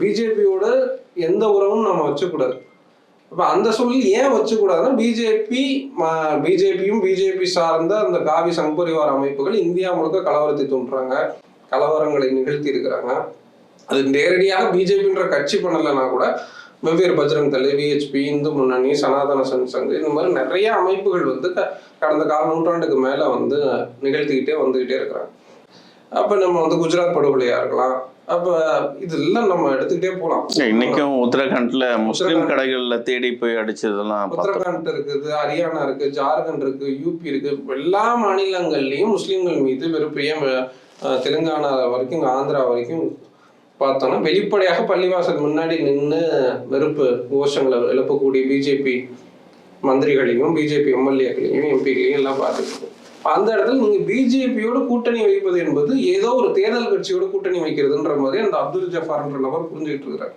பிஜேபியோட எந்த உறவும் நம்ம வச்சுக்கூடாது. இப்போ அந்த சொல்லி ஏன் வச்சுக்கூடாதுன்னா பிஜேபி பிஜேபியும் பிஜேபி சார்ந்த அந்த காவி சங்பரிவார அமைப்புகள் இந்தியா முழுக்க கலவரத்தை தூண்டுறாங்க கலவரங்களை நிகழ்த்தி இருக்கிறாங்க. அது நேரடியாக பிஜேபின்ற கட்சி பண்ணலைன்னா கூட வெவ்வேறு பஜ்ரங் தலை விஹெச்பி இந்து முன்னணி சனாதன சன் சங்கு இந்த மாதிரி நிறைய அமைப்புகள் வந்து க- கடந்த கால நூற்றாண்டுக்கு மேலே வந்து நிகழ்த்திக்கிட்டே வந்துகிட்டே இருக்கிறாங்க. அப்ப நம்ம வந்து குஜராத் படுகொலையா இருக்கலாம். அப்ப இதெல்லாம் நம்ம எடுத்துக்கிட்டே போலாம். இன்னைக்கும் உத்தரகாண்ட்ல முஸ்லிம் கடைகள்ல தேடி போய் அடிச்சதெல்லாம் உத்தரகாண்ட் இருக்குது ஹரியானா இருக்கு ஜார்க்கண்ட் இருக்கு யூபி இருக்கு. எல்லா மாநிலங்கள்லயும் முஸ்லிம்கள் மீது வெறுப்பையே தெலுங்கானா வரைக்கும் ஆந்திரா வரைக்கும் பார்த்தோம்னா வெளிப்படையாக பள்ளிவாசல் முன்னாடி நின்று வெறுப்பு கோஷங்களை எழுப்பக்கூடிய பிஜேபி மந்திரிகளையும் பிஜேபி எம்எல்ஏக்களையும் எம்பிகளையும் எல்லாம் பார்த்துருக்கோம் அந்த இடத்துல நீங்க பிஜேபியோட கூட்டணி வைப்பது என்பது ஏதோ ஒரு தேர்தல் கட்சியோட கூட்டணி வைக்கிறதுன்ற மாதிரி அந்த அப்துல் ஜஃபார்ன்ற நபர் புரிஞ்சுக்கிட்டு இருக்கிறார்.